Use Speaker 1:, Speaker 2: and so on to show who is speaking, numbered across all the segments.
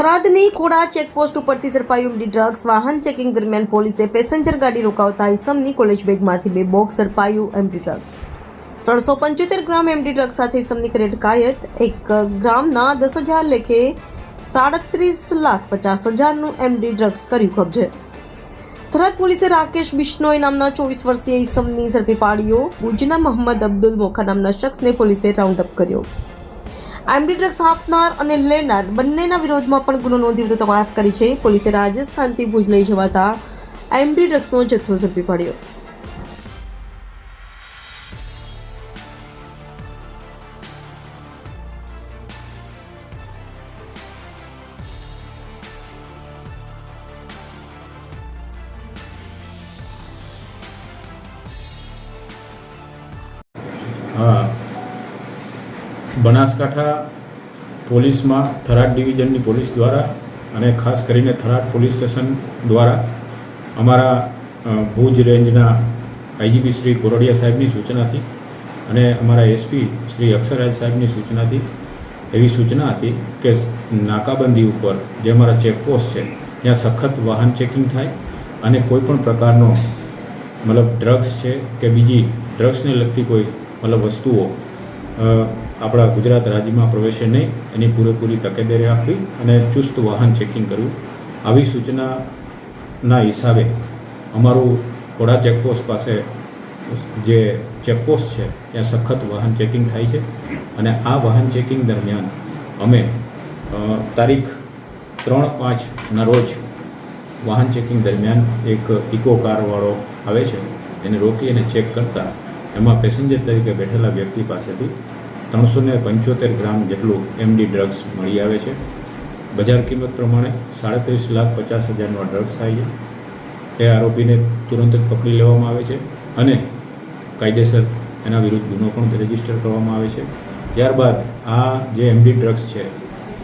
Speaker 1: થરાદની Khoda checkpost ઉપરથી ઝડપાયું MD drugs વાહન ચેકિંગ દરમિયાન પોલીસે પેસેન્જર ગાડી રોકાવતા ઇસમની કોલેજ બેગમાંથી બે બોક્સ ઝડપાયું એમડી ડ્રગ્સ. ત્રણસો પંચોતેર ગ્રામ એમડી ડ્રગ્સ સાથે ઇસમની કરેડ કાયત એક ગ્રામના દસ હજાર લેખે સાડત્રીસ લાખ પચાસ હજારનું એમડી ડ્રગ્સ કર્યું કબજે. થરાદ પોલીસે રાકેશ બિશ્નોઈ નામના ચોવીસ વર્ષીય ઇસમની ઝડપી પાડ્યો. ભુજના મોહમ્મદ અબ્દુલ મોખા નામના શખ્સને પોલીસે રાઉન્ડ અપ કર્યો. એમડી ડ્રગ્સ આપનાર અને લેનાર બંનેના વિરોધમાં પણ ગુનો નોંધી વધુ તપાસ કરી છે. પોલીસે રાજસ્થાનથી ભુજ લઈ જવાતા એમડી ડ્રગ્સનો જથ્થો ઝડપી પાડ્યો.
Speaker 2: હા. બનાસકાંઠા પોલીસમાં થરાદ ડિવિઝનની પોલીસ દ્વારા અને ખાસ કરીને થરાદ પોલીસ સ્ટેશન દ્વારા અમારા ભુજ રેન્જના આઈજીપી શ્રી કોરડિયા સાહેબની સૂચનાથી અને અમારા એસપી શ્રી અક્ષરાજ સાહેબની સૂચનાથી એવી સૂચના હતી કે નાકાબંધી ઉપર જે અમારા ચેકપોસ્ટ છે, ત્યાં સખત વાહન ચેકિંગ થાય અને કોઈ પણ પ્રકારનો મતલબ ડ્રગ્સ છે કે બીજી ડ્રગ્સને લગતી કોઈ મતલબ વસ્તુઓ આપણા ગુજરાત રાજ્યમાં પ્રવેશે નહીં, એની પૂરેપૂરી તકેદારી રાખવી અને ચુસ્ત વાહન ચેકિંગ કરવું. આવી સૂચનાના હિસાબે અમારું કોડા ચેકપોસ્ટ પાસે જે ચેકપોસ્ટ છે, ત્યાં સખત વાહન ચેકિંગ થાય છે. અને આ વાહન ચેકિંગ દરમિયાન અમે તારીખ ત્રણ પાંચના રોજ વાહન ચેકિંગ દરમિયાન એક ઇકો કારવાળો આવે છે, એને રોકી અને ચેક કરતા એમાં પેસેન્જર તરીકે બેઠેલા વ્યક્તિ પાસેથી ત્રણસો ને પંચોતેર ગ્રામ જેટલું એમડી ડ્રગ્સ મળી આવે છે. બજાર કિંમત પ્રમાણે સાડત્રીસ લાખ પચાસ હજારનો ડ્રગ્સ થાય છે. એ આરોપીને તુરંત જ પકડી લેવામાં આવે છે અને કાયદેસર એના વિરુદ્ધ ગુનો પણ રજિસ્ટર કરવામાં આવે છે. ત્યારબાદ આ જે એમડી ડ્રગ્સ છે,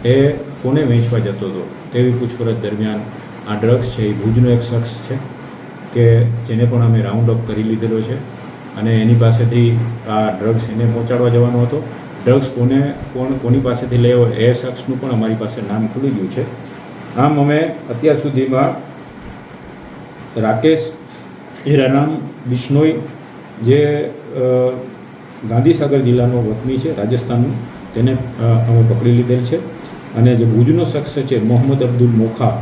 Speaker 2: એ કોને વેચવા જતો હતો તેવી પૂછપરછ દરમિયાન આ ડ્રગ્સ છે એ ભુજનો એક શખ્સ છે કે જેને પણ અમે રાઉન્ડ અપ કરી લીધેલો છે. અને એની પાસેથી આ ડ્રગ્સ એને પહોંચાડવા જવાનો હતો. ડ્રગ્સ કોને કોણ કોની પાસેથી લેવો એ શખ્સનું પણ અમારી પાસે નામ ખુલી ગયું છે. આમ અમે અત્યાર સુધીમાં રાકેશ હીરારામ બિશ્નોઈ, જે ગાંધીસાગર જિલ્લાનો વતની છે, રાજસ્થાનનું, તેને અમે પકડી લીધેલ છે. અને જે ભુજનો શખ્સ છે મોહમ્મદ અબ્દુલ મોખા,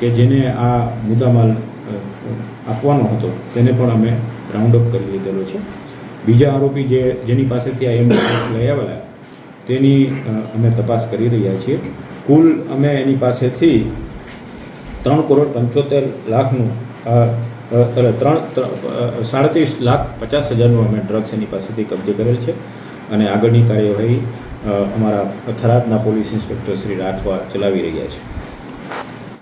Speaker 2: કે જેને આ મુદ્દામાલ આપવાનો હતો, તેને પણ અમે રાઉન્ડ અપ કરી લીધેલો છે. બીજા આરોપી જે, જેની પાસેથી આ એમ લઈ આવેલા, તેની અમે તપાસ કરી રહ્યા છીએ. કુલ અમે એની પાસેથી ત્રણ કરોડ પંચોતેર લાખનું ત્રણ સાડત્રીસ લાખ પચાસ હજારનું અમે ડ્રગ્સ એની પાસેથી કબજે કરેલ છે. અને આગળની કાર્યવાહી અમારા થરાદના પોલીસ ઇન્સ્પેક્ટર શ્રી રાઠવા ચલાવી રહ્યા છે.